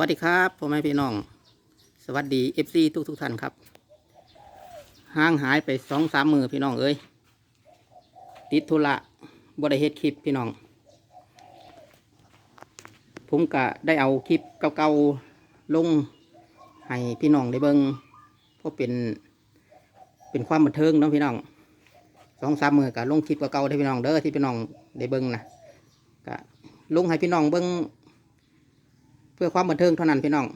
วัสดีครับพ่อแม่พี่น้อง สวัสดีเอฟซีทุกทุกท่านครับห่างหายไปสองสามมือพี่น้องเอ้ยติดธุระบริเฮ็ดคลิปพี่น้อง ผมก็ได้เอาคลิปเก่าๆลงให้พี่น้องได้เบิงเพราะเป็น เป็นความบันเทิงเนาะพี่น้องสองสามมือก็ลงคลิปเก่าๆให้พี่น้องเด้อที่พี่น้องได้เบิ้งนะก็ลงให้พี่น้องเบิ้ง เพื่อความบันเทิงเท่านั้นพี่น้อง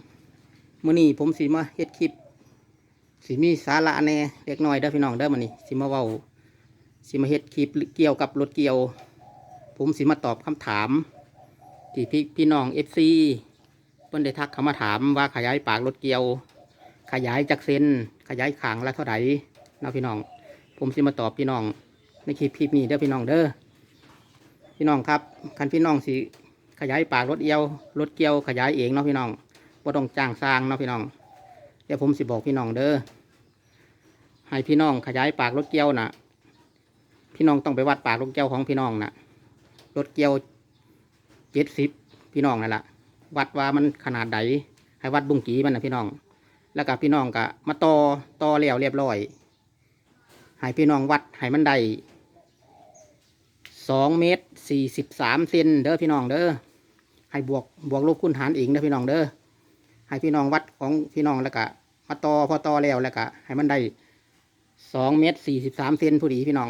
มื้อนี้ผมสิมาเฮ็ดคลิปสิมีสาระแน่เล็กน้อยเด้อพี่น้องเด้อมื้อนี้สิมาเว้าสิมาเฮ็ดคลิปเกี่ยวกับรถเกี่ยว ผมสิมาตอบคำถาม ที่พี่พี่น้อง FC เพิ่นได้ทักเข้ามาถามว่าขยายปากรถเกี่ยว ขยายจากเส้นขยายขางละเท่าไหร่นาะพี่น้อง ผมสิมาตอบพี่น้องในคลิปคลิปนี้เด้อพี่น้องเด้อพี่น้องครับคันพี่น้องสิ ขยายปากรถเอียวรถเกี่ยวขยายเองเนาะพี่น้องบ่ต้องจ้างสร้างเนาะพี่น้อง เดี๋ยวผมสิบอกพี่น้องเด้อให้พี่น้องขยายปากรถเกี่ยวน่ะ พี่น้องต้องไปวัดปากรถเกี่ยวของพี่น้องน่ะรถเกี่ยวเจ็ดสิบพี่น้องนั่นแหละวัดว่ามันขนาดใดให้วัดบุ้งกีมันนะพี่น้อง แล้วก็พี่น้องก็มาต่อต่อแล้วเรียบร้อยให้พี่น้องวัดให้มันได้สองเมตรสี่สิบสามเซนเด้อพี่น้องเด้อ ให้บวกบวกลบคูณหารเองเด้พี่น้องเด้อให้พี่น้องวัดของพี่น้องแล้วก็มาต่อพอต่อแล้วแล้วก็ให้มันได้สองเมตรสี่สิบสามเซนผู้ดีพี่น้อง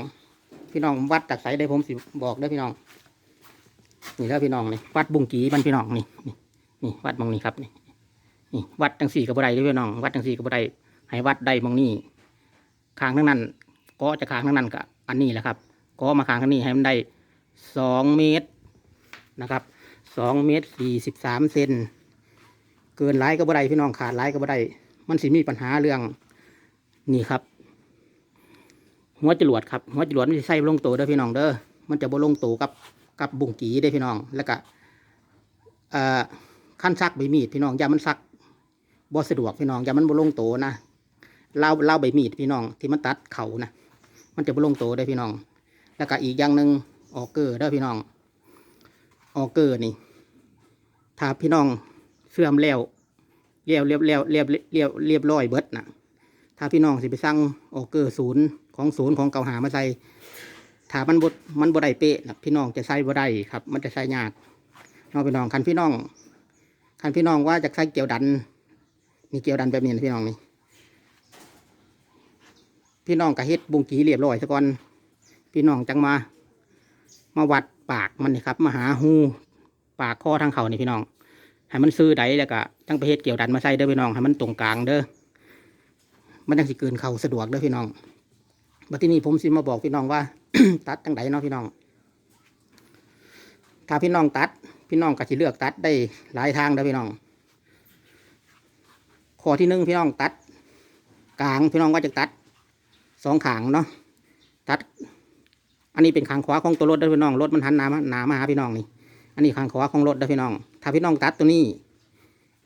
พี่น้องวัดจากไสได้ผมสิบอกเด้อพี่น้อง นี่เด้อพี่น้องนี่วัดบุงกีมันพี่น้องนี่นี่นี่วัดมองนี่ครับนี่นี่วัดจังสี่กับบัไดเด้อพี่น้อง วัดจังสี่กับบัไดให้วัดได้มองนี่คางทั้งนั้นก็จะคางทั้งนั้นกับอันนี้แหละครับ ก็มาคางทั้งนี้ให้มันได้สองเมตรนะครับ สองเมตรสี่สิบสามเซนเกินหลายก็บ่ได้พี่น้องขาดหลายก็บ่ได้มันสิมีปัญหาเรื่องนี่ครับ หัวจรวดครับหัวจรวดมันจะใส่ลงโตเด้อพี่น้องเด้อมันจะบ่ลงโตกับกับบุ่งกีได้พี่น้อง แล้วก็เอ่อขั้นซักใบมีดพี่น้องอย่ามันซักบ่สะดวกพี่น้องอย่ามันบ่ลงโตนะเล่าเล่าใบมีดพี่น้องที่มันตัดเข่านะมันจะบ่ลงโตได้พี่น้อง แล้วก็อีกอย่างหนึ่งออกเกอร์เด้อพี่น้องออกเกอร์นี่ ถ้าพี่น้องเสื่อมแล้วเรียบเรียบเรียบเรียบเรียบเรียบร้อยเบิดนะถ้าพี่น้องสิไปสั่งออกเกอร์ศูนย์ของศูนย์ของเก่าหามาใส่ถ้ามันบดมันบดได้เป๊ะนะพี่น้องจะใส่บ่ได้ครับ มันจะใส่ยากน้องพี่น้องคันพี่น้องคันพี่น้องว่าจะใส่เกี่ยวดัน มีเกี่ยวดันแบบนี้นะพี่น้องนี่พี่น้องก็เฮ็ดบุงกีเรียบร้อยซะก่อนพี่น้องจังมา มาวัดปากมันนี่ครับ มาหาหู ปากคอทางเขานี่พี่น้องให้มันซื้อไดแล้วก็จังไปเฮ็ดเกี่ยวดันมาใส่เด้อพี่น้องให้มันตรงกลางเด้อมันจังสิเกินเขาสะดวกเด้อพี่น้องบัดทีนี้ผมสิมาบอกพี่น้องว่า ตัดจังไดเนาะพี่น้อง ถ้าพี่น้องตัด พี่น้องก็สิเลือกตัดได้หลายทางเด้อพี่น้องข้อที่หนึ่งพี่น้องตัด กลางพี่น้องก็จะตัดสองขางเนาะตัด อันนี้เป็นขางขวาของตัวรถเด้อพี่น้องรถมันหันหน้ามาหน้ามาหาพี่น้องนี่ อันนี้ขางขวาของรถเด้พี่น้อง ถ้าพี่น้องตัดตัวนี้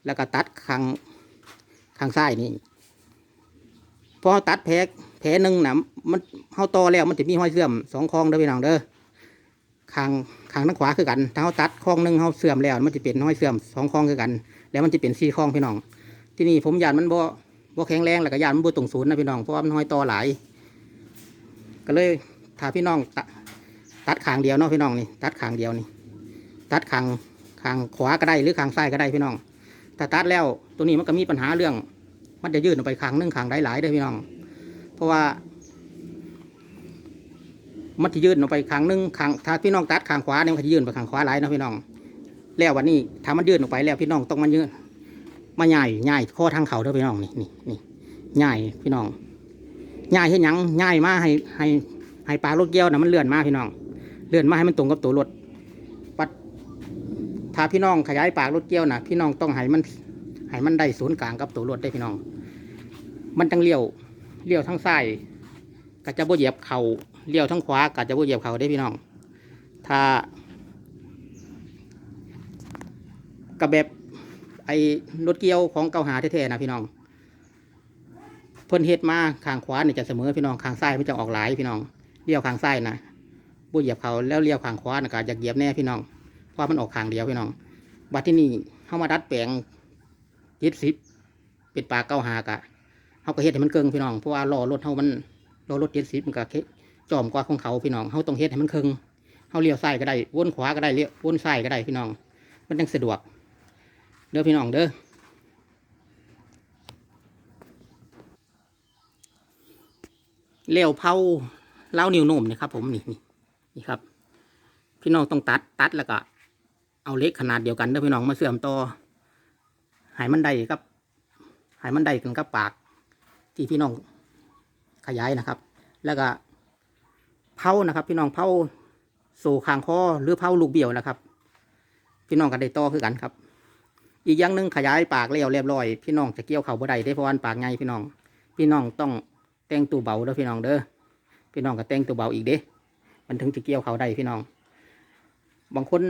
แล้วก็ตัดขางขางซ้ายนี่พอเราตัดแผลแผลหนึ่งนะมันเขาต่อแล้วมันจะมีห้อยเสื่อมสองคองเด้อพี่น้องเด้อขางขางทางขวาคือกัน ถ้าเขาตัดคองหนึ่งเขาเสื่อมแล้ว มันจะเป็นห้อยเสื่อมสองคองคือกัน แล้วมันจะเป็นสี่คองพี่น้อง ที่นี่ผมยานมันบ่บ่แข็งแรงแล้วก็ยานมันบ่ตรงศูนย์นะพี่น้องเพราะว่ามันห้อยต่อหลาย ก็เลยถ้าพี่น้องตัดตัดขางเดียวเนาะพี่น้องนี่ตัดขางเดียวนี่ ตัดขางขางขวาก็ได้หรือขางซ้ายก็ได้พี่น้อง ถ้าตัดแล้วตัวนี้มันก็มีปัญหาเรื่อง มันจะยืดออกไปขางนึงขางได้หลายเด้พี่น้อง เพราะว่ามันจะยืดออกไปขางนึงขางถ้าพี่น้องตัดขางขวาเนี่ยมันจะยืดไปขางขวาหลายนะพี่น้อง แล้ววันนี้ถ้ามันยืดออกไปแล้วพี่น้องต้องมันยืดมาใหญ่ใหญ่ข้อทางเขาเด้อพี่น้องนี่นี่นี่ใหญ่พี่น้องใหญ่เห็นยังใหญ่มาให้ให้ให้ปลารถเกี้ยวนะมันเลื่อนมาพี่น้อง เลื่อนมาให้มันตรงกับตัวรถ ถ้าพี่น้องขยายปากรถเกี้ยวนะพี่น้องต้องให้มันให้มันได้ศูนย์กลางกับตัวรถได้พี่น้อง มันจังเลี้ยวเลี้ยวทั้งซ้ายก็จะบ่เหยียบเขาเลี้ยวทั้งขวาก็จะบ่เหยียบเข่าได้พี่น้อง ถ้ากับแบบไอ้รถเกี่ยวของเก่าหาแท้ๆนะพี่น้อง เพิ่นเฮ็ดมาข้างขวาเนี่ยจะเสมอพี่น้องข้างซ้ายมันจะออกหลายพี่น้องเลี้ยวข้างซ้ายนะบ่เหยียบเขาแล้วเลี้ยวข้างขวานะก็อยากเหยียบแน่พี่น้อง เพราะมันออกขางเดียวพี่น้องบัดที่นี่เข้ามาดัดแปลงเจ็ดสิบเป็นปลาเก้าหากะเขาก็เฮ็ดให้มันเกิงพี่น้องเพราะว่ารอรถเขามันรอรถเจ็ดสิบมันก็เคจอมกว่าของเขาพี่น้องเขาต้องเฮ็ดให้มันเคิงเขาเลี้ยวซ้ายก็ได้วนขวาก็ได้เลี้ยววนซ้ายก็ได้พี่น้อง มันยังสะดวก เด้อพี่น้องเด้อเลี้ยวเผาเล้านิ้วโนมนี่ครับผมนี่นี่นี่ครับ พี่น้องต้องตัดตัดแล้วก็ เอาเล็กขนาดเดียวกันเด้อพี่น้องมาเสื่อมต่อหายมันได้กับหายมันได้กันกับปากที่พี่น้องขยายนะครับ แล้วก็เผานะครับ พี่น้องเผาสู่คางคอหรือเผาลูกเบี้ยวนะครับ พี่น้องก็ได้ต่อคือกันครับ อีกอย่างหนึ่งขยายปากเรียวเรียบร้อย พี่น้องจะเกี่ยวเข่าบ่ได้ได้เพราะว่าปากไงพี่น้อง พี่น้องต้องแต่งตัวเบาเด้อพี่น้องเด้อพี่น้องก็แต่งตัวเบาอีกเด้มันถึงจะเกี่ยวเข่าได้พี่น้อง บางคน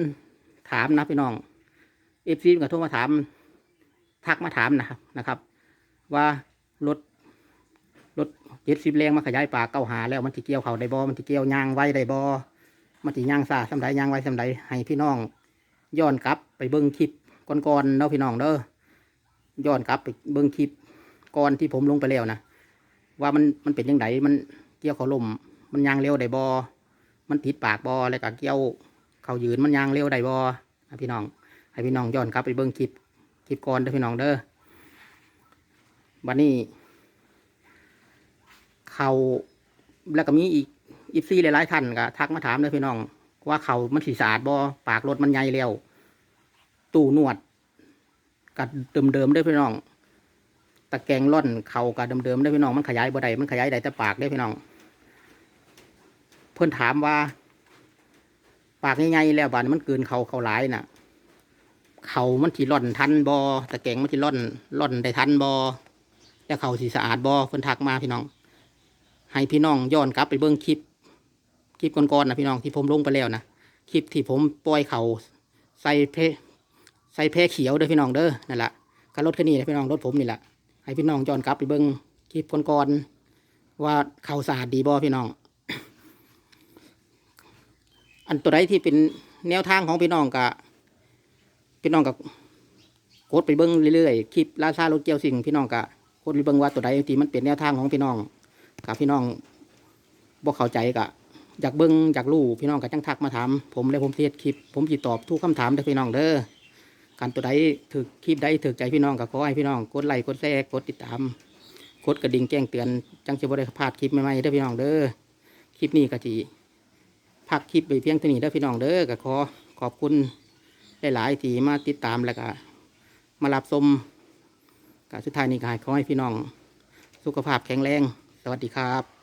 ถามนะพี่น้องเอฟซีก็โทรมาถาม ทักมาถามนะครับนะครับ ว่ารถรถเจ็ดสิบแรงมาขยายปากเก้าหาแล้วมันจะเกี่ยวเข่าได้บอมันจะเกี่ยวยางไว้ได้บอมันจะยางซาสำใดยางไว้สำใดให้พี่น้อง ย้อนกลับไปเบิ้งคลิปก่อนๆเนาะพี่น้องเด้อย้อนกลับไปเบิ้งคลิปก่อนที่ผมลงไปแล้วนะว่ามันมันเป็นยังไงมันเกี่ยวเขาลมมันยางเร็วได้บอมันติดปากบอแล้วก็เกี่ยวเขายืนมันยางเร็วได้บอ พี่น้อง ให้พี่น้องย้อนกลับไปเบิ้งคลิปคลิปก่อนเด้อพี่น้องเด้อวันนี้ เขาแล้วก็มีอีกอีซี่หลายๆท่านก็ทักมาถามเลยพี่น้อง ว่าเขามันสีสะอาดบอปากรถมันใหญ่แล้ว ตู้นวดกับเดิมๆเด้อพี่น้อง ตะแกรงร่อนเขากับเดิมๆเด้อพี่น้องมันขยายบ่ได้มันขยายได้แต่ปากเด้อพี่น้อง เพื่อนถามว่า ปากใหญ่ๆแล้วบานมันเกินเขาเขาหลายน่ะ เขามันที่ร่อนทันบอตะแกงมันที่ร่อนร่อนได้ทันบอแล้วเขาสีสะอาดบอเพื่นทักมาพี่น้อง ให้พี่น้องย้อนกลับไปเบิ้งคลิปคลิปก่อนๆนะพี่น้องที่ผมลงไปแล้วนะคลิปที่ผมปล่อยเขาใส่เพใส่แพรเขียวเด้อพี่น้องเด้อนั่นแหละก็รถคันนี้นะพี่น้องรถผมนี่แหละให้พี่น้องย้อนกลับไปเบิ้งคลิปก่อนๆว่าเขาสะอาดดีบ่พี่น้อง อันตัวใดที่เป็นแนวทางของพี่น้องกะพี่น้องกับกดไปเบิ้งเรื่อยๆคลิปราชารถเกียวสิ่งพี่น้องกะกดไปเบิ้งว่าตัวใดที่มันเป็นแนวทางของพี่น้องกับพี่น้องบ่เข้าใจกะอยากเบิ้งอยากรู้พี่น้องก็จังทักมาถามผมเลยผมเทศคลิป ผมจิตอบทุกคำถามเด้อพี่น้องเด้อการตัวใดถือคลิปใดถือใจพี่น้องก็ขอให้พี่น้องกดไลค์กดแชร์กดติดตามกดกระดิ่งแจ้งเตือนจังจะบ่ได้พลาดคลิปใหม่ๆเด้อพี่น้องเด้อคลิปนี้ก็จี พักคลิปไปเพียงเท่านี้เด้วพี่น้องเด้อก็ขอขอบคุณหลายๆที่มาติดตามแล้วก็มารับชมกับสุดท้ายนี้ก็ขอให้พี่น้อง สุขภาพแข็งแรง สวัสดีครับ